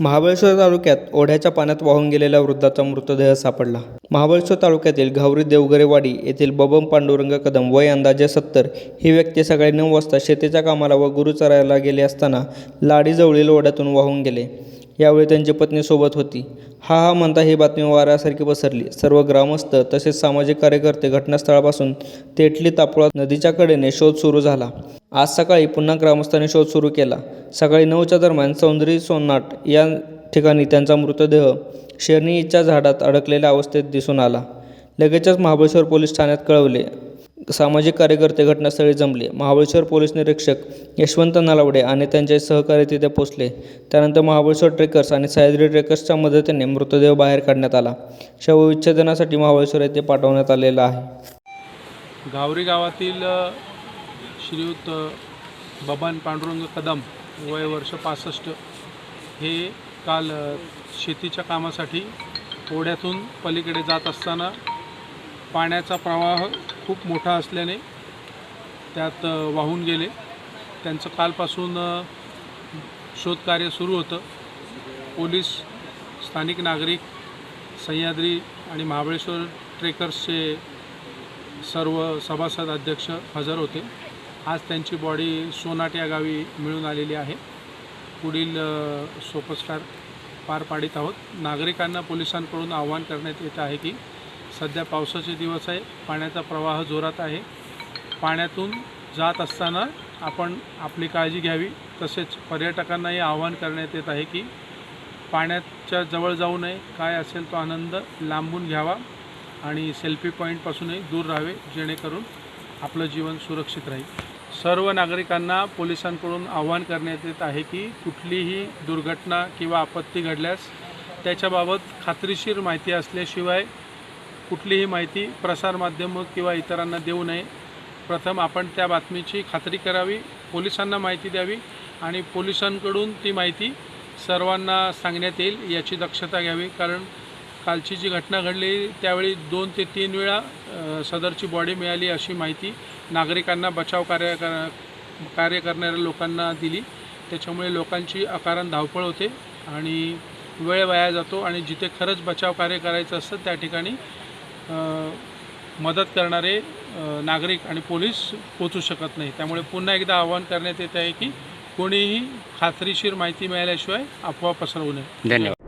महाबळेश्वर तालुक्यात ओढ्याच्या पाण्यात वाहून गेलेल्या वृद्धाचा मृतदेह सापडला. महाबळेश्वर तालुक्यातील घावरी देवगरेवाडी येथील बबम पांडुरंग कदम वय अंदाजे सत्तर ही व्यक्ती सकाळी नऊ वाजता शेतीच्या कामाला व गुरु चरायला गेले असताना लाडीजवळील ओढ्यातून वाहून गेले. यावेळी त्यांची पत्नी सोबत होती. हा हा म्हणता ही बातमी वाऱ्यासारखी पसरली. सर्व ग्रामस्थ तसेच सामाजिक कार्यकर्ते घटनास्थळापासून तेटली तापोळा नदीच्या कडेने शोध सुरू झाला. आज सकाळी पुन्हा ग्रामस्थांनी शोध सुरू केला. सकाळी नऊच्या दरम्यान सौंदर्य सोनाट या ठिकाणी त्यांचा मृतदेह शेरणीच्या झाडात अडकलेल्या अवस्थेत दिसून आला. लगेचच महाबळेश्वर पोलीस ठाण्यात कळवले. सामाजिक कार्यकर्ते घटनास्थळी जमले. महाबळेश्वर पोलीस निरीक्षक यशवंत नालावडे आणि त्यांचे सहकारी तिथे पोचले. त्यानंतर महाबळेश्वर ट्रेकर्स आणि सह्याद्री ट्रेकर्सच्या मदतीने मृतदेह बाहेर काढण्यात आला. शवविच्छेदनासाठी महाबळेश्वर येथे पाठवण्यात आलेला आहे. गावरी गावातील श्रीयुत बबन पांडुरंग कदम वय वर्ष पासष्ट हे काल शेतीच्या कामासाठी ओढ्यातून पलीकडे जात असताना पाण्याचा प्रवाह खूप मोठा असल्याने त्यात वाहून गेले. त्यांचं कालपासून शोधकार्य सुरू होतं. पोलीस स्थानिक नागरिक सह्याद्री आणि महाबळेश्वर ट्रेकर्सचे सर्व सभासद अध्यक्ष हजर होते. आज त्यांची बॉडी सोनाट या गावी मिळून आलेली आहे. पुढील सोपस्कार पार पाडित आहोत. नागरिकांना पोलिसांकडून आवाहन करण्यात येत आहे की सध्या पावसाचे दिवस आहे. पाण्याचा प्रवाह जोरात आहे. पाण्यातून जात असताना आपण आपली काळजी घ्यावी. तसेच पर्यटकांनाही आवाहन करण्यात येत आहे की पाण्याच्या जवळ जाऊ नये. काय असेल तो आनंद लांबून घ्यावा आणि सेल्फी पॉईंटपासूनही दूर राहावे जेणेकरून आपलं जीवन सुरक्षित राहील. सर्व नागरिकांना पोलिसांकडून आवाहन करण्यात येत आहे की कुठलीही दुर्घटना किंवा आपत्ती घडल्यास त्याच्याबाबत खात्रीशीर माहिती असल्याशिवाय कुठलीही माहिती प्रसारमाध्यमं किंवा इतरांना देऊ नये. प्रथम आपण त्या बातमीची खात्री करावी पोलिसांना माहिती द्यावी आणि पोलिसांकडून ती माहिती सर्वांना सांगण्यात येईल याची दक्षता घ्यावी. कारण कालची जी घटना घडली त्यावेळी दोन ते तीन वेळा सदरची बॉडी मिळाली अशी माहिती नागरिकांना बचाव कार्य कर कार्य करणाऱ्या लोकांना दिली. त्याच्यामुळे लोकांची अकारण धावपळ होते आणि वेळ वाया जातो आणि जिथे खरंच बचाव कार्य करायचं असतं त्या ठिकाणी मदत करणारे नागरिक आणि पोलीस पोचू शकत नाही. त्यामुळे पुन्हा एकदा आवाहन करण्यात येत आहे की कोणीही खात्रीशीर माहिती मिळाल्याशिवाय अफवा पसरवू नये. धन्यवाद.